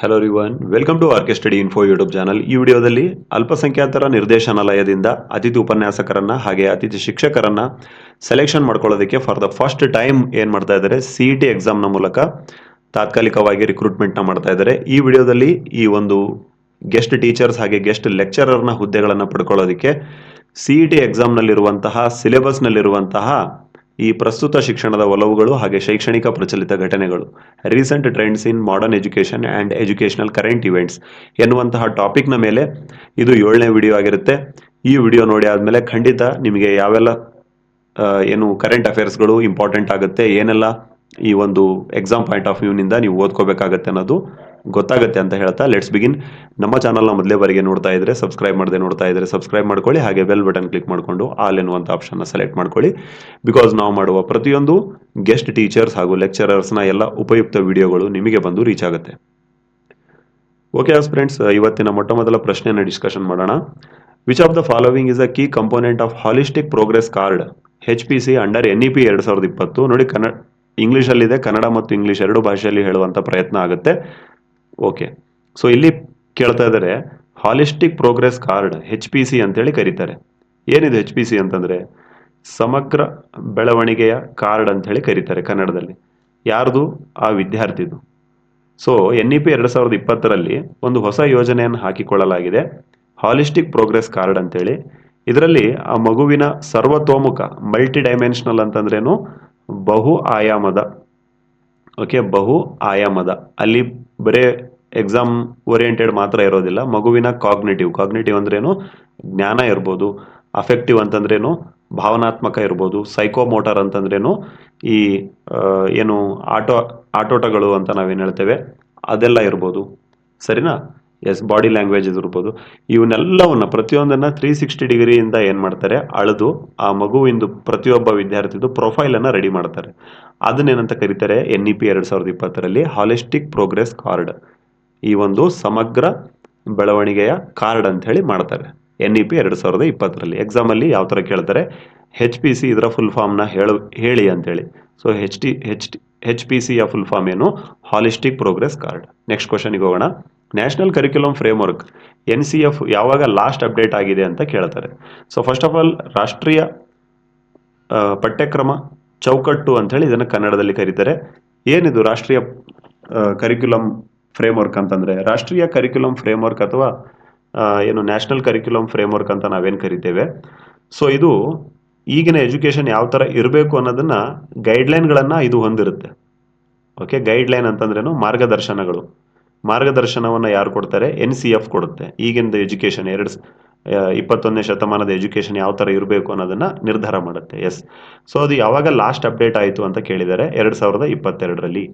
Hello ರಿವನ್ welcome to RK study info YouTube channel ಈ ವಿಡಿಯೋದಲ್ಲಿ ಅಲ್ಪಸಂಖ್ಯಾತರ ನಿರ್ದೇಶನಾಲಯದಿಂದ ಅತಿಥಿ ಉಪನ್ಯಾಸಕರನ್ನ ಹಾಗೆ ಅತಿಥಿ ಶಿಕ್ಷಕರನ್ನ ಸೆಲೆಕ್ಷನ್ ಮಾಡ್ಕೊಳ್ಳೋದಕ್ಕೆ ಫಾರ್ ದ ಫಸ್ಟ್ ಟೈಮ್ ಏನು ಮಾಡ್ತಾ ಇದ್ದಾರೆ ಸಿ ಇ ಟಿ ಎಕ್ಸಾಮ್ನ ಮೂಲಕ ತಾತ್ಕಾಲಿಕವಾಗಿ ರಿಕ್ರೂಟ್ಮೆಂಟ್ನ ಮಾಡ್ತಾ ಇದ್ದಾರೆ. ಈ ವಿಡಿಯೋದಲ್ಲಿ ಈ ಒಂದು ಗೆಸ್ಟ್ ಟೀಚರ್ಸ್ ಹಾಗೆ ಗೆಸ್ಟ್ ಲೆಕ್ಚರರ್ನ ಹುದ್ದೆಗಳನ್ನು ಪಡ್ಕೊಳ್ಳೋದಕ್ಕೆ ಸಿ ಇ ಟಿ ಎಕ್ಸಾಮ್ನಲ್ಲಿರುವಂತಹ ಸಿಲೆಬಸ್ನಲ್ಲಿರುವಂತಹ ಈ ಪ್ರಸ್ತುತ ಶಿಕ್ಷಣದ ಒಲವುಗಳು ಹಾಗೆ ಶೈಕ್ಷಣಿಕ ಪ್ರಚಲಿತ ಘಟನೆಗಳು. Recent trends in modern education and educational current events ಎನ್ನುವಂತಹ ಟಾಪಿಕ್ನ ಮೇಲೆ ಇದು ಏಳನೇ ವಿಡಿಯೋ ಆಗಿರುತ್ತೆ. ಈ ವಿಡಿಯೋ ನೋಡಿ ಆದಮೇಲೆ ಖಂಡಿತ ನಿಮಗೆ ಯಾವೆಲ್ಲ ಏನು ಕರೆಂಟ್ ಅಫೇರ್ಸ್ಗಳು ಇಂಪಾರ್ಟೆಂಟ್ ಆಗುತ್ತೆ, ಏನೆಲ್ಲ ಈ ಒಂದು ಎಕ್ಸಾಮ್ ಪಾಯಿಂಟ್ ಆಫ್ ವ್ಯೂನಿಂದ ನೀವು ಓದ್ಕೋಬೇಕಾಗತ್ತೆ ಅನ್ನೋದು ಗೊತ್ತಾಗುತ್ತೆ ಅಂತ ಹೇಳ್ತಾ ಲೆಟ್ಸ್ ಬಿಗಿನ್ ನಮ್ಮ ಚಾನಲ್ನ ಮೊದಲೇ ಬಾರಿಗೆ ನೋಡ್ತಾ ಇದ್ರೆ ಸಬ್ಸ್ಕ್ರೈಬ್ ಮಾಡದೆ ನೋಡ್ತಾ ಇದ್ರೆ ಸಬ್ಸ್ಕ್ರೈಬ್ ಮಾಡ್ಕೊಳ್ಳಿ, ಹಾಗೆ ಬೆಲ್ ಬಟನ್ ಕ್ಲಿಕ್ ಮಾಡಿಕೊಂಡು ಆಲ್ ಎನ್ನುವಂಥ ಆಪ್ಷನ್ನ ಸೆಲೆಕ್ಟ್ ಮಾಡ್ಕೊಳ್ಳಿ. ಬಿಕಾಸ್ ನಾವು ಮಾಡುವ ಪ್ರತಿಯೊಂದು ಗೆಸ್ಟ್ ಟೀಚರ್ಸ್ ಹಾಗೂ ಲೆಕ್ಚರರ್ಸ್ನ ಎಲ್ಲ ಉಪಯುಕ್ತ ವಿಡಿಯೋಗಳು ನಿಮಗೆ ಬಂದು ರೀಚ್ ಆಗುತ್ತೆ. ಓಕೆ ಆಸ್ ಫ್ರೆಂಡ್ಸ್ ಇವತ್ತಿನ ಮೊಟ್ಟ ಮೊದಲ ಪ್ರಶ್ನೆಯನ್ನು ಡಿಸ್ಕಷನ್ ಮಾಡೋಣ. Which of the following is a key component of holistic progress card H P C under N E P ಎರಡು ಸಾವಿರದ ಇಪ್ಪತ್ತು. ನೋಡಿ ಕನ್ನಡ ಇಂಗ್ಲೀಷಲ್ಲಿದೆ ಕನ್ನಡ ಮತ್ತು ಇಂಗ್ಲೀಷ್ ಎರಡು ಭಾಷೆಯಲ್ಲಿ ಹೇಳುವಂಥ ಪ್ರಯತ್ನ ಆಗುತ್ತೆ. ಓಕೆ ಸೊ ಇಲ್ಲಿ ಕೇಳ್ತಾ ಇದ್ದಾರೆ holistic progress card H P C ಅಂತೇಳಿ ಕರೀತಾರೆ. ಏನಿದೆ ಹೆಚ್ ಪಿ ಸಿ ಅಂತಂದ್ರೆ, ಸಮಗ್ರ ಬೆಳವಣಿಗೆಯ ಕಾರ್ಡ್ ಅಂತ ಹೇಳಿ ಕರೀತಾರೆ ಕನ್ನಡದಲ್ಲಿ. ಯಾರ್ದು? ಆ ವಿದ್ಯಾರ್ಥಿದು. ಸೊ ಎನ್ ಇ ಪಿ ಎರಡು ಸಾವಿರದ ಇಪ್ಪತ್ತರಲ್ಲಿ ಒಂದು ಹೊಸ ಯೋಜನೆಯನ್ನು ಹಾಕಿಕೊಳ್ಳಲಾಗಿದೆ ಹಾಲಿಸ್ಟಿಕ್ ಪ್ರೋಗ್ರೆಸ್ ಕಾರ್ಡ್ ಅಂತೇಳಿ. ಇದರಲ್ಲಿ ಆ ಮಗುವಿನ ಸರ್ವತೋಮುಖ ಮಲ್ಟಿ ಡೈಮೆನ್ಷನಲ್ ಅಂತಂದ್ರೇನು, ಬಹು ಆಯಾಮದ ಓಕೆ, ಬಹು ಆಯಾಮದ. ಅಲ್ಲಿ ಬರೇ ಎಕ್ಸಾಮ್ ಓರಿಯೆಂಟೆಡ್ ಮಾತ್ರ ಇರೋದಿಲ್ಲ. ಮಗುವಿನ ಕಾಗ್ನೇಟಿವ್ ಕಾಗ್ನೇಟಿವ್ ಅಂದ್ರೇನು ಜ್ಞಾನ ಇರ್ಬೋದು ಅಫೆಕ್ಟಿವ್ ಅಂತಂದ್ರೇನು ಭಾವನಾತ್ಮಕ ಇರ್ಬೋದು ಸೈಕೋಮೋಟರ್ ಅಂತಂದ್ರೇನು ಈ ಏನು ಆಟೋ, ಆಟೋಟಗಳು ಅಂತ ನಾವೇನು ಹೇಳ್ತೇವೆ, ಅದೆಲ್ಲ ಇರ್ಬೋದು. ಸರಿನಾ? ಎಸ್ ಬಾಡಿ ಲ್ಯಾಂಗ್ವೇಜ್ ಇರ್ಬೋದು. ಇವನ್ನೆಲ್ಲವನ್ನ ಪ್ರತಿಯೊಂದನ್ನ ತ್ರೀ ಸಿಕ್ಸ್ಟಿ ಡಿಗ್ರಿಯಿಂದ ಏನು ಮಾಡ್ತಾರೆ? ಅಳೆದು ಆ ಮಗುವಿಂದು ಪ್ರತಿಯೊಬ್ಬ ವಿದ್ಯಾರ್ಥಿದು ಪ್ರೊಫೈಲನ್ನು ರೆಡಿ ಮಾಡ್ತಾರೆ. ಅದನ್ನೇನಂತ ಕರೀತಾರೆ? ಎನ್ ಇ ಪಿ ಎರಡು ಸಾವಿರದ ಇಪ್ಪತ್ತರಲ್ಲಿ ಹಾಲಿಸ್ಟಿಕ್ ಪ್ರೋಗ್ರೆಸ್ ಕಾರ್ಡ್ ಈ ಒಂದು ಸಮಗ್ರ ಬೆಳವಣಿಗೆಯ ಕಾರ್ಡ್ ಅಂತ ಹೇಳಿ ಮಾಡ್ತಾರೆ. ಎನ್ ಇ ಪಿ ಎರಡು ಸಾವಿರದ ಇಪ್ಪತ್ತರಲ್ಲಿ. ಎಕ್ಸಾಮಲ್ಲಿ ಯಾವ ಥರ ಕೇಳ್ತಾರೆ? ಹೆಚ್ ಪಿ ಸಿ ಇದರ ಫುಲ್ ಫಾರ್ಮ್ನ ಹೇಳು, ಹೇಳಿ ಅಂತೇಳಿ so H T H T H P ಸಿಯ ಫುಲ್ ಫಾರ್ಮ್ ಏನು? ಹಾಲಿಸ್ಟಿಕ್ ಪ್ರೋಗ್ರೆಸ್ ಕಾರ್ಡ್ ನೆಕ್ಸ್ಟ್ ಕ್ವಶನ್ಗೆ ಹೋಗೋಣ. National curriculum framework N C F ಯಾವಾಗ ಲಾಸ್ಟ್ ಅಪ್ಡೇಟ್ ಆಗಿದೆ ಅಂತ ಕೇಳ್ತಾರೆ. ಸೊ ಫಸ್ಟ್ ಆಫ್ ಆಲ್ ರಾಷ್ಟ್ರೀಯ ಪಠ್ಯಕ್ರಮ ಚೌಕಟ್ಟು ಅಂತ ಹೇಳಿ ಇದನ್ನು ಕನ್ನಡದಲ್ಲಿ ಕರೀತಾರೆ. ಏನಿದು ರಾಷ್ಟ್ರೀಯ ಕರಿಕ್ಯುಲಮ್ ಫ್ರೇಮ್ವರ್ಕ್ ಅಂತಂದ್ರೆ? ರಾಷ್ಟ್ರೀಯ ಕರಿಕ್ಯುಲಮ್ ಫ್ರೇಮ್ವರ್ಕ್ ಅಥವಾ ಏನು ನ್ಯಾಷನಲ್ ಕರಿಕ್ಯುಲಮ್ ಫ್ರೇಮ್ವರ್ಕ್ ಅಂತ ನಾವೇನು ಕರಿತೇವೆ? ಸೊ ಇದು ಈಗಿನ ಎಜುಕೇಶನ್ ಯಾವ ಥರ ಇರಬೇಕು ಅನ್ನೋದನ್ನ ಗೈಡ್ಲೈನ್ಗಳನ್ನು ಇದು ಹೊಂದಿರುತ್ತೆ. ಓಕೆ ಗೈಡ್ಲೈನ್ ಅಂತಂದ್ರೇನು ಮಾರ್ಗದರ್ಶನಗಳು. ಮಾರ್ಗದರ್ಶನವನ್ನು ಯಾರು ಕೊಡ್ತಾರೆ? ಎನ್ ಸಿ ಎಫ್ ಕೊಡುತ್ತೆ. ಈಗಿಂದ ಎಜುಕೇಶನ್ ಎರಡು ಇಪ್ಪತ್ತೊಂದನೇ ಶತಮಾನದ ಎಜುಕೇಶನ್ ಯಾವ ಥರ ಇರಬೇಕು ಅನ್ನೋದನ್ನು ನಿರ್ಧಾರ ಮಾಡುತ್ತೆ. ಎಸ್. ಸೊ, ಅದು ಯಾವಾಗ ಲಾಸ್ಟ್ ಅಪ್ಡೇಟ್ ಆಯಿತು ಅಂತ ಕೇಳಿದ್ದಾರೆ ಎರಡು ಸಾವಿರದ ಇಪ್ಪತ್ತೆರಡರಲ್ಲಿ.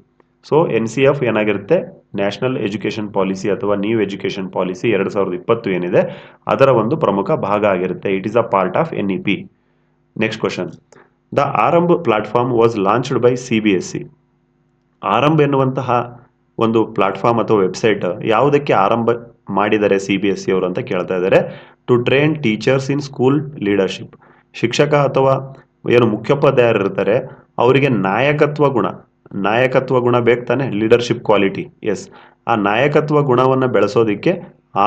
ಸೊ, ಎನ್ ಸಿ ಎಫ್ ಏನಾಗಿರುತ್ತೆ? ನ್ಯಾಷನಲ್ ಎಜುಕೇಷನ್ ಪಾಲಿಸಿ ಅಥವಾ ನ್ಯೂ ಎಜುಕೇಷನ್ ಪಾಲಿಸಿ ಎರಡು ಸಾವಿರದ ಇಪ್ಪತ್ತು ಏನಿದೆ, ಅದರ ಒಂದು ಪ್ರಮುಖ ಭಾಗ ಆಗಿರುತ್ತೆ. It is a part of N E P next question the Aarambh platform was launched by C B S C Aarambh ಎನ್ನುವಂತಹ ಒಂದು ಪ್ಲಾಟ್ಫಾರ್ಮ್ ಅಥವಾ ವೆಬ್ಸೈಟ್ ಯಾವುದಕ್ಕೆ ಆರಂಭ ಮಾಡಿದ್ದಾರೆ ಸಿ ಬಿ ಎಸ್ ಸಿ ಅವರು ಅಂತ ಕೇಳ್ತಾ ಇದ್ದಾರೆ. To train teachers in school leadership ಶಿಕ್ಷಕ ಅಥವಾ ಏನು ಮುಖ್ಯೋಪಾಧ್ಯಾಯರು ಇರ್ತಾರೆ, ಅವರಿಗೆ ನಾಯಕತ್ವ ಗುಣ. ನಾಯಕತ್ವ ಗುಣ ಬೇಕು ಲೀಡರ್ಶಿಪ್ ಕ್ವಾಲಿಟಿ ಎಸ್ ಆ ನಾಯಕತ್ವ ಗುಣವನ್ನು ಬೆಳೆಸೋದಕ್ಕೆ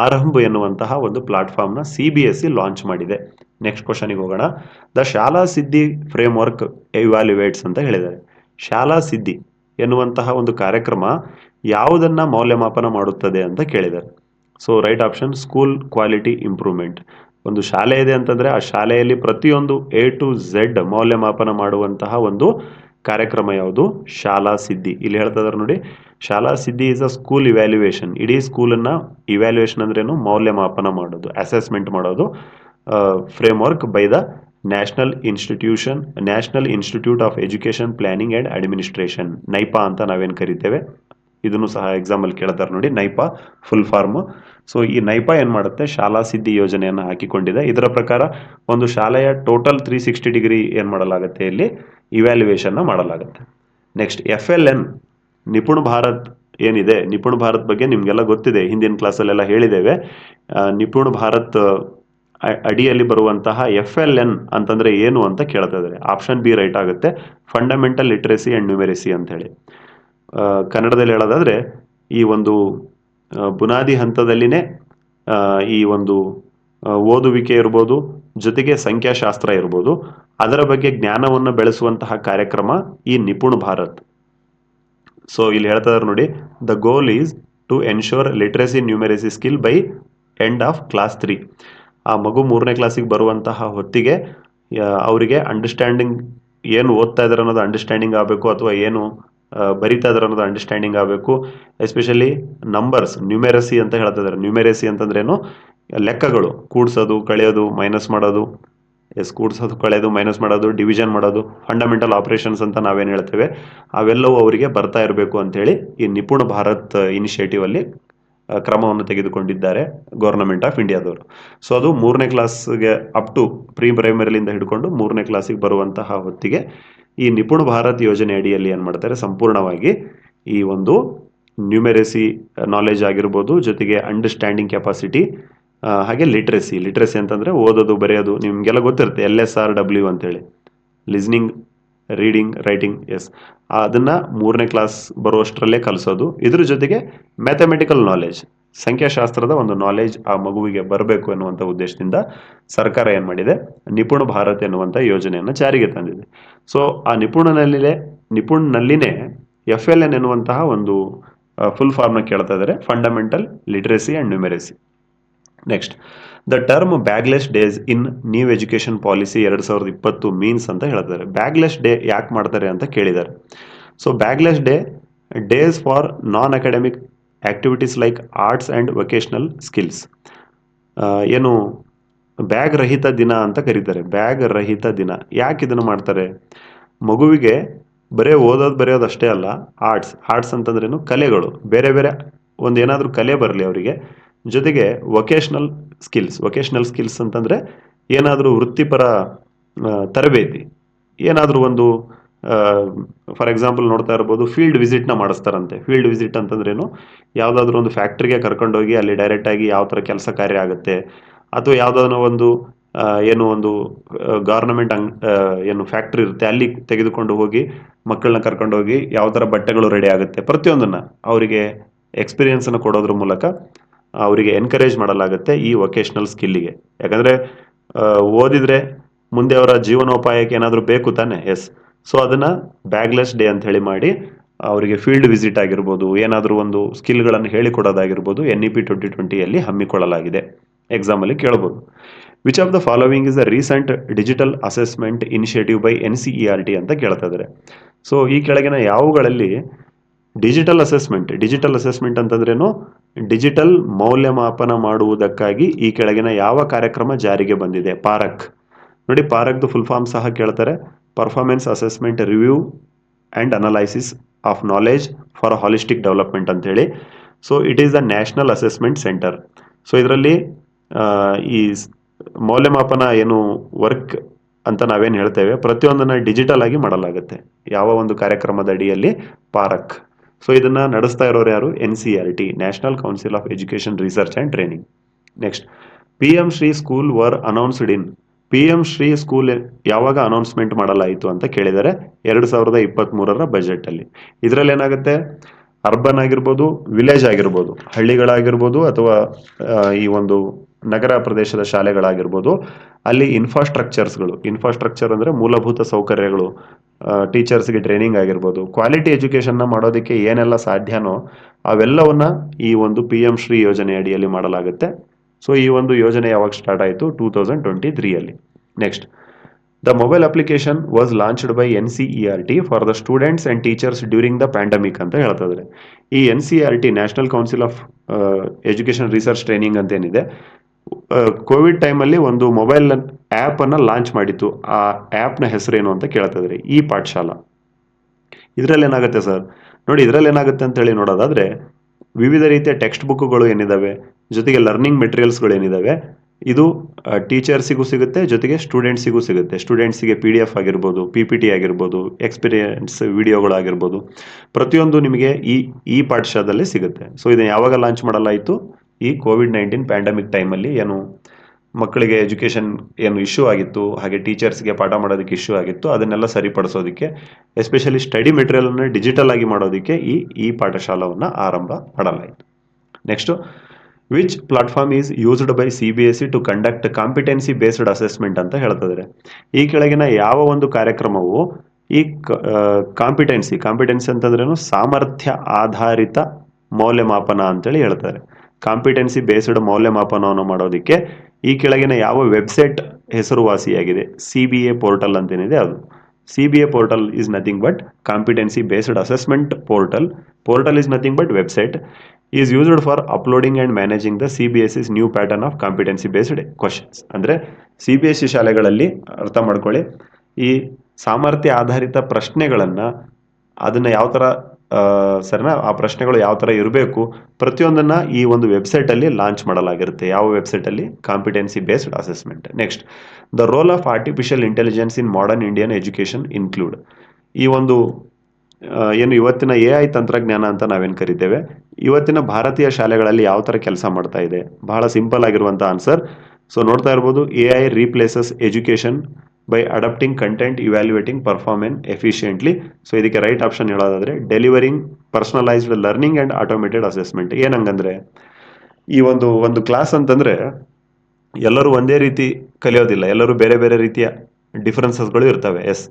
ಆರಂಭ ಎನ್ನುವಂತಹ ಒಂದು ಪ್ಲಾಟ್ಫಾರ್ಮ್ನ C B S C launch ಮಾಡಿದೆ. ನೆಕ್ಸ್ಟ್ ಕ್ವಶನಿಗೆ ಹೋಗೋಣ. ದ ಶಾಲಾ ಸಿದ್ಧಿ ಫ್ರೇಮ್ ವರ್ಕ್ ಅಂತ ಹೇಳಿದ್ದಾರೆ. ಶಾಲಾ ಸಿದ್ಧಿ ಎನ್ನುವಂತಹ ಒಂದು ಕಾರ್ಯಕ್ರಮ ಯಾವುದನ್ನ ಮೌಲ್ಯಮಾಪನ ಮಾಡುತ್ತದೆ ಅಂತ ಕೇಳಿದ್ದಾರೆ. So right option school quality improvement ಒಂದು ಶಾಲೆ ಇದೆ ಅಂತಂದ್ರೆ ಆ ಶಾಲೆಯಲ್ಲಿ ಪ್ರತಿಯೊಂದು ಎ ಟು ಝೆಡ್ ಮೌಲ್ಯಮಾಪನ ಮಾಡುವಂತಹ ಒಂದು ಕಾರ್ಯಕ್ರಮ ಯಾವುದು? ಶಾಲಾ ಸಿದ್ಧಿ. ಇಲ್ಲಿ ಹೇಳ್ತಾ ನೋಡಿ, ಶಾಲಾ ಸಿದ್ಧಿ ಇಸ್ ಅ ಸ್ಕೂಲ್ ಇವ್ಯಾಲ್ಯೂಯೇಷನ್ ಇಡೀ ಸ್ಕೂಲನ್ನು ಇವ್ಯಾಲ್ಯೂಯೇಷನ್ ಅಂದ್ರೇನು ಮೌಲ್ಯಮಾಪನ ಮಾಡೋದು ಅಸೆಸ್ಮೆಂಟ್ ಮಾಡೋದು framework by the national institution national institute of education planning and administration NIEPA ಅಂತ ನಾವೇನು ಕರಿತೇವೆ? ಇದನ್ನು ಸಹ ಎಕ್ಸಾಮಲ್ಲಿ ಕೇಳ್ತಾರೆ ನೋಡಿ ನೈಪಾ ಫುಲ್ ಫಾರ್ಮ್ ಸೊ ಈ ನೈಪಾ ಏನು ಮಾಡುತ್ತೆ? ಶಾಲಾ ಸಿದ್ಧಿ ಯೋಜನೆಯನ್ನು ಹಾಕಿಕೊಂಡಿದೆ. ಇದರ ಪ್ರಕಾರ ಒಂದು ಶಾಲೆಯ ಟೋಟಲ್ ತ್ರೀ ಸಿಕ್ಸ್ಟಿ ಡಿಗ್ರಿ ಏನು ಮಾಡಲಾಗುತ್ತೆ ಇಲ್ಲಿ? ಇವ್ಯಾಲ್ಯುವೇಷನ್ನ ಮಾಡಲಾಗುತ್ತೆ. ನೆಕ್ಸ್ಟ್ ಎಫ್ ಎಲ್ ಎನ್ ನಿಪುಣ ಭಾರತ್ ಏನಿದೆ? ನಿಪುಣ ಭಾರತ್ ಬಗ್ಗೆ ನಿಮಗೆಲ್ಲ ಗೊತ್ತಿದೆ. ಹಿಂದಿನ ಕ್ಲಾಸಲ್ಲೆಲ್ಲ ಹೇಳಿದ್ದೇವೆ. ನಿಪುಣ ಭಾರತ್ ಅಡಿಯಲ್ಲಿ ಬರುವಂತಹ ಎಫ್ ಎಲ್ ಎನ್ ಅಂತಂದ್ರೆ ಏನು ಅಂತ ಕೇಳ್ತಾ ಇದ್ದಾರೆ. ಆಪ್ಷನ್ ಬಿ ರೈಟ್ ಆಗುತ್ತೆ. ಫಂಡಮೆಂಟಲ್ ಲಿಟ್ರಸಿ ಅಂಡ್ ನ್ಯೂಮೆರಿಸಿ ಅಂತ ಹೇಳಿ. ಕನ್ನಡದಲ್ಲಿ ಹೇಳೋದಾದ್ರೆ ಈ ಒಂದು ಬುನಾದಿ ಹಂತದಲ್ಲಿನೇ ಈ ಒಂದು ಓದುವಿಕೆ ಇರ್ಬೋದು, ಜೊತೆಗೆ ಸಂಖ್ಯಾಶಾಸ್ತ್ರ ಇರ್ಬೋದು, ಅದರ ಬಗ್ಗೆ ಜ್ಞಾನವನ್ನು ಬೆಳೆಸುವಂತಹ ಕಾರ್ಯಕ್ರಮ ಈ ನಿಪುಣ ಭಾರತ್. ಸೊ ಇಲ್ಲಿ ಹೇಳ್ತಾ ಇದಾರೆ ನೋಡಿ the goal is to ensure literacy numeracy skill by end of class three ಆ ಮಗು ಮೂರನೇ ಕ್ಲಾಸಿಗೆ ಬರುವಂತಹ ಹೊತ್ತಿಗೆ ಅವರಿಗೆ ಅಂಡರ್ಸ್ಟ್ಯಾಂಡಿಂಗ್ ಏನು ಓದ್ತಾ ಇದಾರೆ ಅನ್ನೋದು ಅಂಡರ್ಸ್ಟ್ಯಾಂಡಿಂಗ್ ಆಗಬೇಕು ಅಥವಾ ಏನು ಬರಿತಾ ಇದಾರೆ ಅನ್ನೋದು ಅಂಡರ್ಸ್ಟ್ಯಾಂಡಿಂಗ್ ಆಗಬೇಕು. ಎಸ್ಪೆಷಲಿ ನಂಬರ್ಸ್ ನ್ಯೂಮೆರಸಿ ಅಂತ ಹೇಳ್ತಾ ಇದ್ದಾರೆ ನ್ಯೂಮೆರಸಿ ಅಂತಂದ್ರೇನು? ಲೆಕ್ಕಗಳು. ಕೂಡ್ಸೋದು, ಕಳೆಯೋದು ಮೈನಸ್ ಮಾಡೋದು. ಎಸ್ ಕೂಡ್ಸೋದು, ಕಳೆಯೋದು ಮೈನಸ್ ಮಾಡೋದು ಡಿವಿಷನ್ ಮಾಡೋದು ಫಂಡಮೆಂಟಲ್ ಆಪರೇಷನ್ಸ್ ಅಂತ ನಾವೇನು ಹೇಳ್ತೇವೆ? ಅವೆಲ್ಲವೂ ಅವರಿಗೆ ಬರ್ತಾ ಇರಬೇಕು ಅಂತೇಳಿ ಈ ನಿಪುಣ ಭಾರತ್ ಇನಿಷಿಯೇಟಿವ್ ಅಲ್ಲಿ ಕ್ರಮವನ್ನು ತೆಗೆದುಕೊಂಡಿದ್ದಾರೆ ಗೌರ್ನಮೆಂಟ್ ಆಫ್ ಇಂಡಿಯಾದವರು ಸೊ ಅದು ಮೂರನೇ ಕ್ಲಾಸ್ಗೆ ಅಪ್ ಟು ಪ್ರೀ ಪ್ರೈಮರಿಲಿಂದ ಹಿಡ್ಕೊಂಡು ಮೂರನೇ ಕ್ಲಾಸಿಗೆ ಬರುವಂತಹ ಹೊತ್ತಿಗೆ ಈ ನಿಪುಣ ಭಾರತ್ ಯೋಜನೆ ಅಡಿಯಲ್ಲಿ ಏನು ಮಾಡ್ತಾರೆ? ಸಂಪೂರ್ಣವಾಗಿ ಈ ಒಂದು ನ್ಯೂಮೆರಸಿ ನಾಲೆಜ್ ಆಗಿರ್ಬೋದು, ಜೊತೆಗೆ ಅಂಡರ್ಸ್ಟ್ಯಾಂಡಿಂಗ್ ಕೆಪಾಸಿಟಿ ಹಾಗೆ ಲಿಟ್ರೆಸಿ ಲಿಟ್ರೆಸಿ ಅಂತಂದ್ರೆ ಓದೋದು, ಬರೆಯೋದು, ನಿಮಗೆಲ್ಲ ಗೊತ್ತಿರುತ್ತೆ. ಎಲ್ ಎಸ್ ಆರ್ ಡಬ್ಲ್ಯೂ ಅಂತೇಳಿ. ಲಿಸ್ನಿಂಗ್ ರೀಡಿಂಗ್ ರೈಟಿಂಗ್ ಎಸ್ ಅದನ್ನ ಮೂರನೇ ಕ್ಲಾಸ್ ಬರುವಷ್ಟರಲ್ಲೇ ಕಲಿಸೋದು. ಇದ್ರ ಜೊತೆಗೆ ಮ್ಯಾಥಮೆಟಿಕಲ್ ನಾಲೆಜ್ ಸಂಖ್ಯಾಶಾಸ್ತ್ರದ ಒಂದು ನಾಲೆಜ್ ಆ ಮಗುವಿಗೆ ಬರಬೇಕು ಎನ್ನುವಂಥ ಉದ್ದೇಶದಿಂದ ಸರ್ಕಾರ ಏನು ಮಾಡಿದೆ? ನಿಪುಣ ಭಾರತ್ ಎನ್ನುವಂಥ ಯೋಜನೆಯನ್ನು ಜಾರಿಗೆ ತಂದಿದೆ. ಸೊ ಆ ನಿಪುಣನಲ್ಲಿಯೇ ನಿಪುಣನಲ್ಲಿನೇ ಎಫ್ ಎಲ್ ಎನ್ ಎನ್ನುವಂತಹ ಒಂದು ಫುಲ್ ಫಾರ್ಮ್ನ ಕೇಳ್ತಾ ಇದ್ದಾರೆ fundamental literacy and numeracy next the term bagless days in new education policy ಎರಡು ಸಾವಿರದ ಇಪ್ಪತ್ತು ಮೀನ್ಸ್ ಅಂತ ಹೇಳ್ತಾರೆ ಬ್ಯಾಗ್ಲೆಸ್ ಡೇ ಯಾಕೆ ಮಾಡ್ತಾರೆ ಅಂತ ಕೇಳಿದ್ದಾರೆ. So bagless day days for non academic activities like arts and vocational skills ಏನು ಬ್ಯಾಗ್ ರಹಿತ ದಿನ ಅಂತ ಕರೀತಾರೆ. ಬ್ಯಾಗ್ ರಹಿತ ದಿನ. ಯಾಕೆ ಇದನ್ನು ಮಾಡ್ತಾರೆ? ಮಗುವಿಗೆ ಬರೇ ಓದೋದು ಬರೆಯೋದು ಅಷ್ಟೇ ಅಲ್ಲ ಆರ್ಟ್ಸ್ ಆರ್ಟ್ಸ್ ಅಂತಂದ್ರೇನು ಕಲೆಗಳು. ಬೇರೆ ಬೇರೆ ಒಂದು ಏನಾದರೂ ಕಲೆ ಬರಲಿ ಅವರಿಗೆ. ಜೊತೆಗೆ ವೊಕೇಶ್ನಲ್ ಸ್ಕಿಲ್ಸ್ ವೊಕೇಶ್ನಲ್ ಸ್ಕಿಲ್ಸ್ ಅಂತಂದರೆ ಏನಾದರೂ ವೃತ್ತಿಪರ ತರಬೇತಿ. ಏನಾದರೂ ಒಂದು ಫಾರ್ ಎಕ್ಸಾಂಪಲ್ ನೋಡ್ತಾ ಇರ್ಬೋದು ಫೀಲ್ಡ್ ವಿಸಿಟ್ನ ಮಾಡಿಸ್ತಾರಂತೆ. ಫೀಲ್ಡ್ ವಿಸಿಟ್ ಅಂತಂದ್ರೇನು, ಯಾವುದಾದ್ರೂ ಒಂದು ಫ್ಯಾಕ್ಟ್ರಿಗೆ ಕರ್ಕೊಂಡೋಗಿ ಅಲ್ಲಿ ಡೈರೆಕ್ಟಾಗಿ ಯಾವ ಥರ ಕೆಲಸ ಕಾರ್ಯ ಆಗುತ್ತೆ, ಅಥವಾ ಯಾವುದಾದ್ರೂ ಒಂದು ಏನು ಒಂದು ಗವರ್ನಮೆಂಟ್ ಅಂಗ್ ಏನು ಫ್ಯಾಕ್ಟ್ರಿ ಇರುತ್ತೆ, ಅಲ್ಲಿ ತೆಗೆದುಕೊಂಡು ಹೋಗಿ ಮಕ್ಕಳನ್ನ ಕರ್ಕೊಂಡು ಹೋಗಿ ಯಾವ ಥರ ಬಟ್ಟೆಗಳು ರೆಡಿ ಆಗುತ್ತೆ, ಪ್ರತಿಯೊಂದನ್ನ ಅವರಿಗೆ ಎಕ್ಸ್ಪೀರಿಯನ್ಸನ್ನು ಕೊಡೋದ್ರ ಮೂಲಕ ಅವರಿಗೆ ಎನ್ಕರೇಜ್ ಮಾಡಲಾಗುತ್ತೆ ಈ ವೊಕೇಶನಲ್ ಸ್ಕಿಲ್ಲಿಗೆ ಯಾಕಂದರೆ ಓದಿದ್ರೆ ಮುಂದೆ ಅವರ ಜೀವನೋಪಾಯಕ್ಕೆ ಏನಾದರೂ ಬೇಕು ತಾನೆ? ಎಸ್ ಸೊ ಅದನ್ನು ಬ್ಯಾಗ್ಲೆಸ್ ಡೇ ಅಂತ ಹೇಳಿ ಮಾಡಿ, ಅವರಿಗೆ ಫೀಲ್ಡ್ ವಿಸಿಟ್ ಆಗಿರ್ಬೋದು, ಏನಾದರೂ ಒಂದು ಸ್ಕಿಲ್ಗಳನ್ನು ಹೇಳಿಕೊಡೋದಾಗಿರ್ಬೋದು ಎನ್ ಇ ಪಿ ಟ್ವೆಂಟಿ ಟ್ವೆಂಟಿಯಲ್ಲಿ ಹಮ್ಮಿಕೊಳ್ಳಲಾಗಿದೆ. ಎಕ್ಸಾಮಲ್ಲಿ ಕೇಳ್ಬೋದು. Which of the following is a recent digital assessment initiative by N C E R T ಅಂತ ಕೇಳ್ತಾ ಇದ್ದಾರೆ ಸೊ ಈ ಕೆಳಗಿನ ಯಾವುಗಳಲ್ಲಿ ಡಿಜಿಟಲ್ ಅಸೆಸ್ಮೆಂಟ್ ಡಿಜಿಟಲ್ ಅಸೆಸ್ಮೆಂಟ್ ಅಂತಂದ್ರೇನು? ಡಿಜಿಟಲ್ ಮೌಲ್ಯಮಾಪನ ಮಾಡುವುದಕ್ಕಾಗಿ ಈ ಕೆಳಗಿನ ಯಾವ ಕಾರ್ಯಕ್ರಮ ಜಾರಿಗೆ ಬಂದಿದೆ? ಪಾರಕ್. ನೋಡಿ, ಪಾರಕ್ದು ಫುಲ್ ಫಾರ್ಮ್ ಸಹ ಕೇಳ್ತಾರೆ. Performance assessment review and analysis of knowledge for holistic development ಅಂತೇಳಿ so it is the national assessment centre so ಇದರಲ್ಲಿ ಈ ಮೌಲ್ಯಮಾಪನ ಏನು ವರ್ಕ್ ಅಂತ ನಾವೇನು ಹೇಳ್ತೇವೆ, ಪ್ರತಿಯೊಂದನ್ನು ಡಿಜಿಟಲ್ ಆಗಿ ಮಾಡಲಾಗುತ್ತೆ. ಯಾವ ಒಂದು ಕಾರ್ಯಕ್ರಮದ ಅಡಿಯಲ್ಲಿ ಪಾರಕ್. ಸೊ ಇದನ್ನ ನಡೆಸ್ತಾ ಇರೋರು ಯಾರು? N C R T national council of education research and training next P M Shri school was announced in P M Shri school ಯಾವಾಗ ಅನೌನ್ಸ್ಮೆಂಟ್ ಮಾಡಲಾಯಿತು ಅಂತ ಕೇಳಿದರೆ ಎರಡು ಸಾವಿರದ ಬಜೆಟ್ ಅಲ್ಲಿ. ಇದರಲ್ಲಿ ಏನಾಗುತ್ತೆ? ಅರ್ಬನ್ ಆಗಿರ್ಬೋದು ವಿಲೇಜ್ ಆಗಿರ್ಬೋದು, ಹಳ್ಳಿಗಳಾಗಿರ್ಬೋದು ಅಥವಾ ಈ ಒಂದು ನಗರ ಪ್ರದೇಶದ ಶಾಲೆಗಳಾಗಿರ್ಬೋದು, ಅಲ್ಲಿ ಇನ್ಫ್ರಾಸ್ಟ್ರಕ್ಚರ್ಸ್ಗಳು ಇನ್ಫ್ರಾಸ್ಟ್ರಕ್ಚರ್ ಅಂದರೆ ಮೂಲಭೂತ ಸೌಕರ್ಯಗಳು ಟೀಚರ್ಸ್ಗೆ ಟ್ರೈನಿಂಗ್ ಆಗಿರ್ಬೋದು ಕ್ವಾಲಿಟಿ ಎಜುಕೇಷನ್ನ ಮಾಡೋದಕ್ಕೆ ಏನೆಲ್ಲ ಸಾಧ್ಯನೋ ಅವೆಲ್ಲವನ್ನ ಈ ಒಂದು ಪಿ ಎಂ ಶ್ರೀ ಯೋಜನೆ ಅಡಿಯಲ್ಲಿ ಮಾಡಲಾಗುತ್ತೆ. ಸೊ ಈ ಒಂದು ಯೋಜನೆ ಯಾವಾಗ ಸ್ಟಾರ್ಟ್ ಆಯಿತು? Two thousand twenty ತ್ರೀಯಲ್ಲಿ next the mobile application was launched by N C E R T for the students and teachers during the pandemic ಅಂತ ಹೇಳ್ತಾ ಇದ್ದಾರೆ ಈ N C R T national council of education research training ಅಂತ ಏನಿದೆ Covid ಟೈಮಲ್ಲಿ ಒಂದು mobile ಆ್ಯಪನ್ನು launch ಮಾಡಿತ್ತು. ಆ ಆ್ಯಪ್ನ ಹೆಸರೇನು ಅಂತ ಕೇಳ್ತಾ ಈ ಪಾಠಶಾಲಾ. ಇದರಲ್ಲಿ ಏನಾಗುತ್ತೆ ಸರ್? ನೋಡಿ ಇದರಲ್ಲಿ ಏನಾಗುತ್ತೆ ಅಂತ ಹೇಳಿ ನೋಡೋದಾದ್ರೆ ವಿವಿಧ ರೀತಿಯ ಟೆಕ್ಸ್ಟ್ ಬುಕ್ಗಳು ಏನಿದಾವೆ, ಜೊತೆಗೆ ಲರ್ನಿಂಗ್ ಮೆಟೀರಿಯಲ್ಸ್ಗಳು ಏನಿದಾವೆ, ಇದು ಟೀಚರ್ಸಿಗೂ ಸಿಗುತ್ತೆ, ಜೊತೆಗೆ ಸ್ಟೂಡೆಂಟ್ಸಿಗೂ ಸಿಗುತ್ತೆ. ಸ್ಟೂಡೆಂಟ್ಸಿಗೆ ಪಿ ಡಿ ಎಫ್ ಆಗಿರ್ಬೋದು ಪಿ ಪಿ ಟಿ ಆಗಿರ್ಬೋದು ಎಕ್ಸ್ಪೀರಿಯನ್ಸ್ ವಿಡಿಯೋಗಳಾಗಿರ್ಬೋದು ಪ್ರತಿಯೊಂದು ನಿಮಗೆ ಈ ಈ ಪಾಠಶಾಲದಲ್ಲಿ ಸಿಗುತ್ತೆ. ಸೊ ಇದನ್ನು ಯಾವಾಗ ಲಾಂಚ್ ಮಾಡಲಾಯಿತು? ಈ ಕೋವಿಡ್ ನೈನ್ಟೀನ್ ಪ್ಯಾಂಡಮಿಕ್ ಟೈಮಲ್ಲಿ ಏನು ಮಕ್ಕಳಿಗೆ ಎಜುಕೇಷನ್ ಏನು ಇಶ್ಯೂ ಆಗಿತ್ತು, ಹಾಗೆ ಟೀಚರ್ಸ್ಗೆ ಪಾಠ ಮಾಡೋದಕ್ಕೆ ಇಶ್ಯೂ ಆಗಿತ್ತು, ಅದನ್ನೆಲ್ಲ ಸರಿಪಡಿಸೋದಕ್ಕೆ ಎಸ್ಪೆಷಲಿ ಸ್ಟಡಿ ಮೆಟೀರಿಯಲನ್ನು ಡಿಜಿಟಲ್ ಆಗಿ ಮಾಡೋದಕ್ಕೆ ಈ ಈ ಪಾಠಶಾಲವನ್ನು ಆರಂಭ ಮಾಡಲಾಯಿತು. Next which platform is used by C B S E to conduct competency based assessment ಅಂತ ಹೇಳ್ತಿದ್ದಾರೆ ಈ ಕೆಳಗಿನ ಯಾವ ಒಂದು ಕಾರ್ಯಕ್ರಮವು ಈ ಕಾಂಪಿಟೆನ್ಸಿ ಕಾಂಪಿಟೆನ್ಸಿ ಅಂತಂದ್ರೇನು ಸಾಮರ್ಥ್ಯ ಆಧಾರಿತ ಮೌಲ್ಯಮಾಪನ ಅಂತೇಳಿ ಹೇಳ್ತಾರೆ. ಕಾಂಪಿಟೆನ್ಸಿ ಬೇಸ್ಡ್ ಮೌಲ್ಯಮಾಪನವನ್ನು ಮಾಡೋದಕ್ಕೆ ಈ ಕೆಳಗಿನ ಯಾವ ವೆಬ್ಸೈಟ್ ಹೆಸರುವಾಸಿಯಾಗಿದೆ? ಸಿ ಬಿ ಎ ಪೋರ್ಟಲ್ ಅಂತೇನಿದೆ ಅದು. C B A portal is nothing but competency based assessment portal portal is nothing but website is used for uploading and managing the C B S is new pattern of competency based questions ಅಂದರೆ C B S C ಶಾಲೆಗಳಲ್ಲಿ, ಅರ್ಥ ಮಾಡ್ಕೊಳ್ಳಿ, ಈ ಸಾಮರ್ಥ್ಯ ಆಧಾರಿತ ಪ್ರಶ್ನೆಗಳನ್ನು ಅದನ್ನು ಯಾವ ಥರ ಸರಿನಾ? ಆ ಪ್ರಶ್ನೆಗಳು ಯಾವ ಥರ ಇರಬೇಕು? ಪ್ರತಿಯೊಂದನ್ನು ಈ ಒಂದು ವೆಬ್ಸೈಟಲ್ಲಿ ಲಾಂಚ್ ಮಾಡಲಾಗಿರುತ್ತೆ. ಯಾವ ವೆಬ್ಸೈಟಲ್ಲಿ competency based assessment next the role of artificial intelligence in modern Indian education include ಈ ಒಂದು ಏನು ಇವತ್ತಿನ ಎ ಐ ತಂತ್ರಜ್ಞಾನ ಅಂತ ನಾವೇನು ಕರಿತೇವೆ? ಇವತ್ತಿನ ಭಾರತೀಯ ಶಾಲೆಗಳಲ್ಲಿ ಯಾವ ಥರ ಕೆಲಸ ಮಾಡ್ತಾ ಇದೆ? ಬಹಳ ಸಿಂಪಲ್ ಆಗಿರುವಂಥ ಆನ್ಸರ್ ಸೊ ನೋಡ್ತಾ ಇರ್ಬೋದು A I replaces education by adapting content evaluating performance efficiently so ಇದಕ್ಕೆ ರೈಟ್ ಆಪ್ಷನ್ ಹೇಳೋದಾದ್ರೆ delivering personalised learning and automated assessment ಏನಂಗಂದ್ರೆ ಈ ಒಂದು ಒಂದು ಕ್ಲಾಸ್ ಅಂತಂದ್ರೆ, ಎಲ್ಲರೂ ಒಂದೇ ರೀತಿ ಕಲಿಯೋದಿಲ್ಲ. ಎಲ್ಲರೂ ಬೇರೆ ಬೇರೆ ರೀತಿಯ ಡಿಫ್ರೆನ್ಸಸ್ಗಳು ಇರ್ತವೆ. ಎಸ್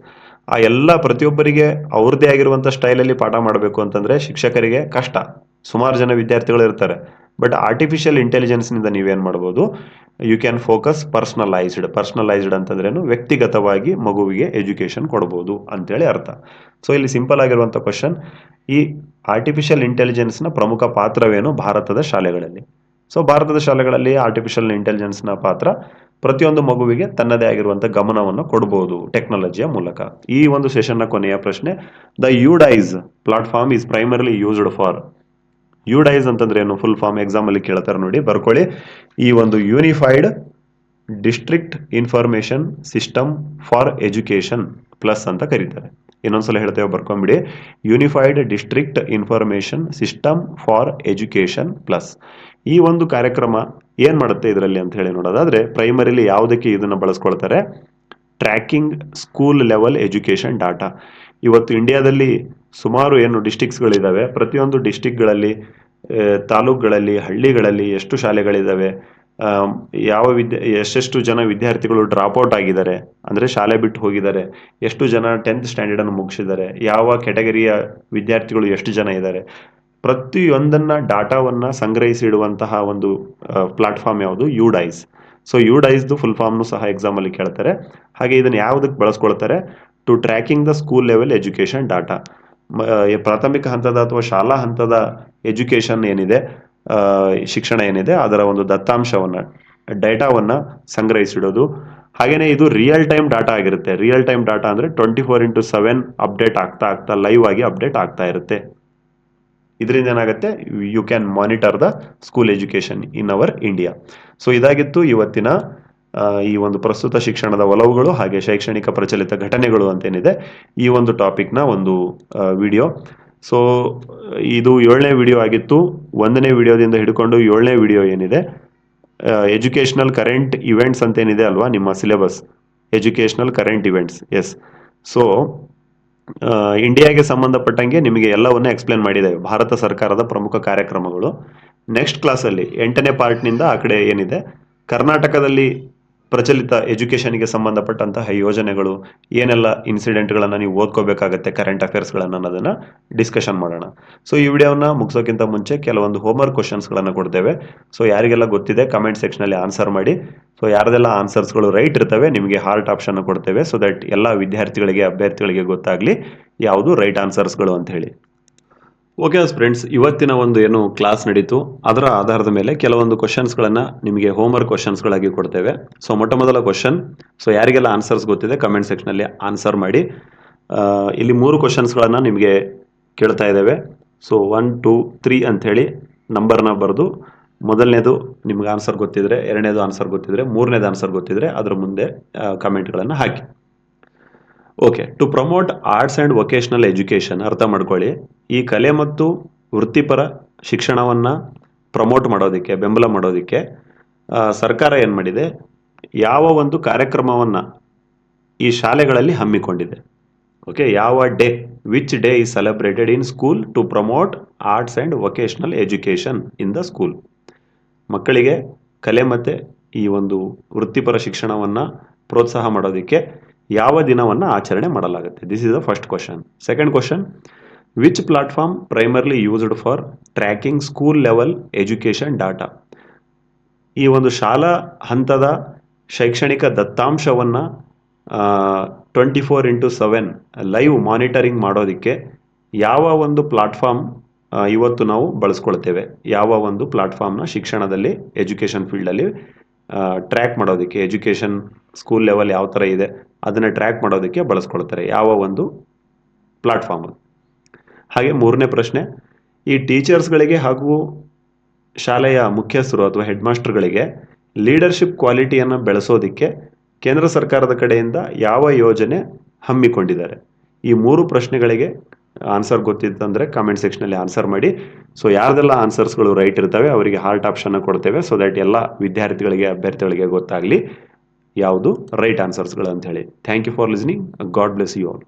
ಆ ಎಲ್ಲ ಪ್ರತಿಯೊಬ್ಬರಿಗೆ ಅವ್ರದ್ದೇ ಆಗಿರುವಂಥ ಸ್ಟೈಲಲ್ಲಿ ಪಾಠ ಮಾಡಬೇಕು ಅಂತಂದ್ರೆ ಶಿಕ್ಷಕರಿಗೆ ಕಷ್ಟ. ಸುಮಾರು ಜನ ವಿದ್ಯಾರ್ಥಿಗಳು ಇರ್ತಾರೆ. ಬಟ್ ಆರ್ಟಿಫಿಷಿಯಲ್ ಇಂಟೆಲಿಜೆನ್ಸ್ನಿಂದ ನೀವೇನು ಮಾಡ್ಬೋದು? You can focus personalised personalised ಅಂತಂದ್ರೇನು ವ್ಯಕ್ತಿಗತವಾಗಿ ಮಗುವಿಗೆ ಎಜುಕೇಶನ್ ಕೊಡ್ಬೋದು ಅಂತೇಳಿ ಅರ್ಥ. ಸೊ ಇಲ್ಲಿ ಸಿಂಪಲ್ ಆಗಿರುವಂಥ ಕ್ವಶನ್ ಈ ಆರ್ಟಿಫಿಷಿಯಲ್ ಇಂಟೆಲಿಜೆನ್ಸ್ನ ಪ್ರಮುಖ ಪಾತ್ರವೇನು ಭಾರತದ ಶಾಲೆಗಳಲ್ಲಿ? ಸೊ ಭಾರತದ ಶಾಲೆಗಳಲ್ಲಿ ಆರ್ಟಿಫಿಷಿಯಲ್ ಇಂಟೆಲಿಜೆನ್ಸ್ನ ಪಾತ್ರ ಪ್ರತಿಯೊಂದು ಮಗುವಿಗೆ ತನ್ನದೇ ಆಗಿರುವಂಥ ಗಮನವನ್ನು ಕೊಡ್ಬೋದು ಟೆಕ್ನಾಲಜಿಯ ಮೂಲಕ. ಈ ಒಂದು ಸೆಷನ್ನ ಕೊನೆಯ ಪ್ರಶ್ನೆ the UDISE platform is primarily used for UDISE ಅಂತಂದ್ರೆ ಏನು ಫುಲ್ ಫಾರ್ಮ್ ಎಕ್ಸಾಮ್ ಅಲ್ಲಿ ಕೇಳ್ತಾರೆ ನೋಡಿ, ಬರ್ಕೊಳ್ಳಿ. ಈ ಒಂದು unified district information system for education plus ಅಂತ ಕರೀತಾರೆ. ಇನ್ನೊಂದ್ಸಲ ಹೇಳ್ತೇವೆ ಬರ್ಕೊಂಬಿಡಿ. Unified district information system for education plus ಈ ಒಂದು ಕಾರ್ಯಕ್ರಮ ಏನ್ ಮಾಡುತ್ತೆ ಇದರಲ್ಲಿ ಅಂತ ಹೇಳಿ ನೋಡೋದಾದ್ರೆ ಪ್ರೈಮರಿಲಿ ಯಾವುದಕ್ಕೆ ಇದನ್ನು ಬಳಸ್ಕೊಳ್ತಾರೆ? Tracking school level education data ಇವತ್ತು ಇಂಡಿಯಾದಲ್ಲಿ ಸುಮಾರು ಏನು ಡಿಸ್ಟಿಕ್ಸ್ಗಳಿದ್ದಾವೆ ಪ್ರತಿಯೊಂದು ಡಿಸ್ಟಿಕ್ಗಳಲ್ಲಿ ತಾಲೂಕುಗಳಲ್ಲಿ, ಹಳ್ಳಿಗಳಲ್ಲಿ ಎಷ್ಟು ಶಾಲೆಗಳಿದ್ದಾವೆ ಯಾವ ವಿದ್ಯಾ, ಎಷ್ಟೆಷ್ಟು ಜನ ವಿದ್ಯಾರ್ಥಿಗಳು ಡ್ರಾಪ್ ಔಟ್ ಆಗಿದ್ದಾರೆ, ಅಂದರೆ ಶಾಲೆ ಬಿಟ್ಟು ಹೋಗಿದ್ದಾರೆ, ಎಷ್ಟು ಜನ ಟೆಂತ್ ಸ್ಟ್ಯಾಂಡರ್ಡನ್ನು ಮುಗಿಸಿದ್ದಾರೆ, ಯಾವ ಕೆಟಗರಿಯ ವಿದ್ಯಾರ್ಥಿಗಳು ಎಷ್ಟು ಜನ ಇದ್ದಾರೆ, ಪ್ರತಿಯೊಂದನ್ನು ಡಾಟಾವನ್ನು ಸಂಗ್ರಹಿಸಿಡುವಂತಹ ಒಂದು ಪ್ಲಾಟ್ಫಾರ್ಮ್ ಯಾವುದು? ಯುಡೈಸ್ ಸೊ ಯುಡೈಸ್ದು ಫುಲ್ ಫಾರ್ಮ್ನು ಸಹ ಎಕ್ಸಾಮಲ್ಲಿ ಕೇಳ್ತಾರೆ. ಹಾಗೆ ಇದನ್ನು ಯಾವುದಕ್ಕೆ ಬಳಸ್ಕೊಳ್ತಾರೆ? To tracking the school level education data ಪ್ರಾಥಮಿಕ ಹಂತದ ಅಥವಾ ಶಾಲಾ ಹಂತದ ಎಜುಕೇಷನ್ ಏನಿದೆ ಶಿಕ್ಷಣ ಏನಿದೆ, ಅದರ ಒಂದು ದತ್ತಾಂಶವನ್ನು, ಡೇಟಾವನ್ನು ಸಂಗ್ರಹಿಸಿಡೋದು. ಹಾಗೇನೆ ಇದು ರಿಯಲ್ ಟೈಮ್ ಡಾಟಾ ಆಗಿರುತ್ತೆ. ರಿಯಲ್ ಟೈಮ್ ಡಾಟಾ ಅಂದರೆ twenty four into seven update ಆಗ್ತಾ ಆಗ್ತಾ ಲೈವ್ ಆಗಿ ಅಪ್ಡೇಟ್ ಆಗ್ತಾ ಇರುತ್ತೆ. ಇದರಿಂದ ಏನಾಗುತ್ತೆ? You can monitor the school education in our India so ಇದಾಗಿತ್ತು ಇವತ್ತಿನ ಈ ಒಂದು ಪ್ರಸ್ತುತ ಶಿಕ್ಷಣದ ಒಲವುಗಳು ಹಾಗೆ ಶೈಕ್ಷಣಿಕ ಪ್ರಚಲಿತ ಘಟನೆಗಳು ಅಂತೇನಿದೆ, ಈ ಒಂದು ಟಾಪಿಕ್ನ ಒಂದು ವಿಡಿಯೋ ಸೊ ಇದು ಏಳನೇ ವಿಡಿಯೋ ಆಗಿತ್ತು. ಒಂದನೇ ವಿಡಿಯೋದಿಂದ ಹಿಡ್ಕೊಂಡು ಏಳನೇ ವಿಡಿಯೋ ಏನಿದೆ ಎಜುಕೇಷನಲ್ ಕರೆಂಟ್ ಇವೆಂಟ್ಸ್ ಅಂತೇನಿದೆ ಅಲ್ವಾ, ನಿಮ್ಮ syllabus educational current events yes so ಇಂಡಿಯಾಗೆ ಸಂಬಂಧಪಟ್ಟಂಗೆ ನಿಮಗೆ ಎಲ್ಲವನ್ನ ಎಕ್ಸ್ಪ್ಲೇನ್ ಮಾಡಿದ್ದೇವೆ ಭಾರತ ಸರ್ಕಾರದ ಪ್ರಮುಖ ಕಾರ್ಯಕ್ರಮಗಳು. ನೆಕ್ಸ್ಟ್ ಕ್ಲಾಸಲ್ಲಿ ಎಂಟನೇ ಪಾರ್ಟ್ನಿಂದ ಆ ಕಡೆ ಏನಿದೆ, ಕರ್ನಾಟಕದಲ್ಲಿ ಪ್ರಚಲಿತ ಎಜುಕೇಷನ್ಗೆ ಸಂಬಂಧಪಟ್ಟಂತಹ ಯೋಜನೆಗಳು, ಏನೆಲ್ಲ ಇನ್ಸಿಡೆಂಟ್ಗಳನ್ನು ನೀವು ಓದ್ಕೋಬೇಕಾಗತ್ತೆ ಕರೆಂಟ್ ಅಫೇರ್ಸ್ಗಳನ್ನು ಅನ್ನೋದನ್ನ ಡಿಸ್ಕಷನ್ ಮಾಡೋಣ. ಸೊ ಈ ವಿಡಿಯೋನ ಮುಗಿಸೋಕ್ಕಿಂತ ಮುಂಚೆ ಕೆಲವೊಂದು ಹೋಮ್ವರ್ಕ್ ಕ್ವಶನ್ಸ್ಗಳನ್ನು ಕೊಡ್ತೇವೆ. ಸೊ ಯಾರಿಗೆಲ್ಲ ಗೊತ್ತಿದೆ ಕಮೆಂಟ್ ಸೆಕ್ಷನಲ್ಲಿ ಆನ್ಸರ್ ಮಾಡಿ. ಸೊ ಯಾರ್ದೆಲ್ಲ ಆನ್ಸರ್ಸ್ಗಳು ರೈಟ್ ಇರ್ತವೆ, ನಿಮಗೆ ಹಾರ್ಟ್ ಆಪ್ಷನ್ ಕೊಡ್ತೇವೆ. ಸೊ ದಟ್ ಎಲ್ಲ ವಿದ್ಯಾರ್ಥಿಗಳಿಗೆ, ಅಭ್ಯರ್ಥಿಗಳಿಗೆ ಗೊತ್ತಾಗಲಿ, ಯಾವುದು ರೈಟ್ ಆನ್ಸರ್ಸ್ಗಳು ಅಂತ ಹೇಳಿ ಓಕೆ ಫ್ರೆಂಡ್ಸ್ ಇವತ್ತಿನ ಒಂದು ಏನು ಕ್ಲಾಸ್ ನಡೀತು. ಅದರ ಆಧಾರದ ಮೇಲೆ ಕೆಲವೊಂದು ಕ್ವಶನ್ಸ್ಗಳನ್ನು ನಿಮಗೆ ಹೋಮ್ವರ್ಕ್ ಕ್ವಶನ್ಸ್ಗಳಾಗಿ ಕೊಡ್ತೇವೆ. ಸೊ ಮೊಟ್ಟ ಮೊದಲ ಕ್ವಶನ್ ಸೊ ಯಾರಿಗೆಲ್ಲ ಆನ್ಸರ್ಸ್ ಗೊತ್ತಿದೆ ಕಮೆಂಟ್ ಸೆಕ್ಷನಲ್ಲಿ ಆನ್ಸರ್ ಮಾಡಿ. ಇಲ್ಲಿ ಮೂರು ಕ್ವಶನ್ಸ್ಗಳನ್ನು ನಿಮಗೆ ಕೇಳ್ತಾ ಇದ್ದೇವೆ. ಸೊ ಒನ್ ಟೂ ತ್ರೀ ಅಂಥೇಳಿ ನಂಬರ್ನ ಬರೆದು, ಮೊದಲನೇದು ನಿಮ್ಗೆ ಆನ್ಸರ್ ಗೊತ್ತಿದ್ರೆ, ಎರಡನೇದು ಆನ್ಸರ್ ಗೊತ್ತಿದ್ರೆ, ಮೂರನೇದು ಆನ್ಸರ್ ಗೊತ್ತಿದ್ರೆ ಅದರ ಮುಂದೆ ಕಮೆಂಟ್ಗಳನ್ನು ಹಾಕಿ. Okay to promote arts and vocational education ಅರ್ಥ ಮಾಡ್ಕೊಳ್ಳಿ. ಈ ಕಲೆ ಮತ್ತು ವೃತ್ತಿಪರ ಶಿಕ್ಷಣವನ್ನು ಪ್ರಮೋಟ್ ಮಾಡೋದಕ್ಕೆ, ಬೆಂಬಲ ಮಾಡೋದಕ್ಕೆ ಸರ್ಕಾರ ಏನು ಮಾಡಿದೆ? ಯಾವ ಒಂದು ಕಾರ್ಯಕ್ರಮವನ್ನು ಈ ಶಾಲೆಗಳಲ್ಲಿ ಹಮ್ಮಿಕೊಂಡಿದೆ. ಓಕೆ ಯಾವ day which day is celebrated in school to promote arts and vocational education in the school ಮಕ್ಕಳಿಗೆ ಕಲೆ ಮತ್ತು ಈ ಒಂದು ವೃತ್ತಿಪರ ಶಿಕ್ಷಣವನ್ನು ಪ್ರೋತ್ಸಾಹ ಮಾಡೋದಕ್ಕೆ ಯಾವ ದಿನವನ್ನು ಆಚರಣೆ ಮಾಡಲಾಗುತ್ತೆ? This is the first question second question which platform primarily used for tracking school level education data? ಈ ಒಂದು ಶಾಲಾ ಹಂತದ ಶೈಕ್ಷಣಿಕ ದತ್ತಾಂಶವನ್ನು twenty four into seven live monitoring ಮಾಡೋದಕ್ಕೆ ಯಾವ ಒಂದು ಪ್ಲಾಟ್ಫಾರ್ಮ್ ಇವತ್ತು ನಾವು ಬಳಸ್ಕೊಳ್ತೇವೆ? ಯಾವ ಒಂದು ಪ್ಲಾಟ್ಫಾರ್ಮ್ನ ಶಿಕ್ಷಣದಲ್ಲಿ ಎಜುಕೇಷನ್ ಫೀಲ್ಡಲ್ಲಿ ಟ್ರ್ಯಾಕ್ ಮಾಡೋದಕ್ಕೆ ಎಜುಕೇಷನ್ ಸ್ಕೂಲ್ ಲೆವೆಲ್ ಯಾವ ಥರ ಇದೆ, ಅದನ್ನು ಟ್ರ್ಯಾಕ್ ಮಾಡೋದಕ್ಕೆ ಬಳಸ್ಕೊಳ್ತಾರೆ. ಯಾವ ಒಂದು ಪ್ಲಾಟ್ಫಾರ್ಮ್ ಹಾಗೆ ಮೂರನೇ ಪ್ರಶ್ನೆ, ಈ ಟೀಚರ್ಸ್ಗಳಿಗೆ ಹಾಗೂ ಶಾಲೆಯ ಮುಖ್ಯಸ್ಥರು ಅಥವಾ ಹೆಡ್ ಮಾಸ್ಟರ್ಗಳಿಗೆ ಲೀಡರ್ಶಿಪ್ ಕ್ವಾಲಿಟಿಯನ್ನು ಬೆಳೆಸೋದಕ್ಕೆ ಕೇಂದ್ರ ಸರ್ಕಾರದ ಕಡೆಯಿಂದ ಯಾವ ಯೋಜನೆ ಹಮ್ಮಿಕೊಂಡಿದ್ದಾರೆ? ಈ ಮೂರು ಪ್ರಶ್ನೆಗಳಿಗೆ ಆನ್ಸರ್ ಗೊತ್ತಿತ್ತಂದರೆ ಕಾಮೆಂಟ್ ಸೆಕ್ಷನಲ್ಲಿ ಆನ್ಸರ್ ಮಾಡಿ. ಸೊ ಯಾರ್ದೆಲ್ಲ ಆನ್ಸರ್ಸ್ಗಳು ರೈಟ್ ಇರ್ತವೆ ಅವರಿಗೆ ಹಾರ್ಟ್ ಆಪ್ಷನ್ನ ಕೊಡ್ತೇವೆ. ಸೊ ದ್ಯಾಟ್ ಎಲ್ಲ ವಿದ್ಯಾರ್ಥಿಗಳಿಗೆ, ಅಭ್ಯರ್ಥಿಗಳಿಗೆ ಗೊತ್ತಾಗಲಿ. ಯಾವುದು? ರೈಟ್ ಆನ್ಸರ್ಸ್ಗಳು ಅಂತ ಹೇಳಿ thank you for listening God bless you all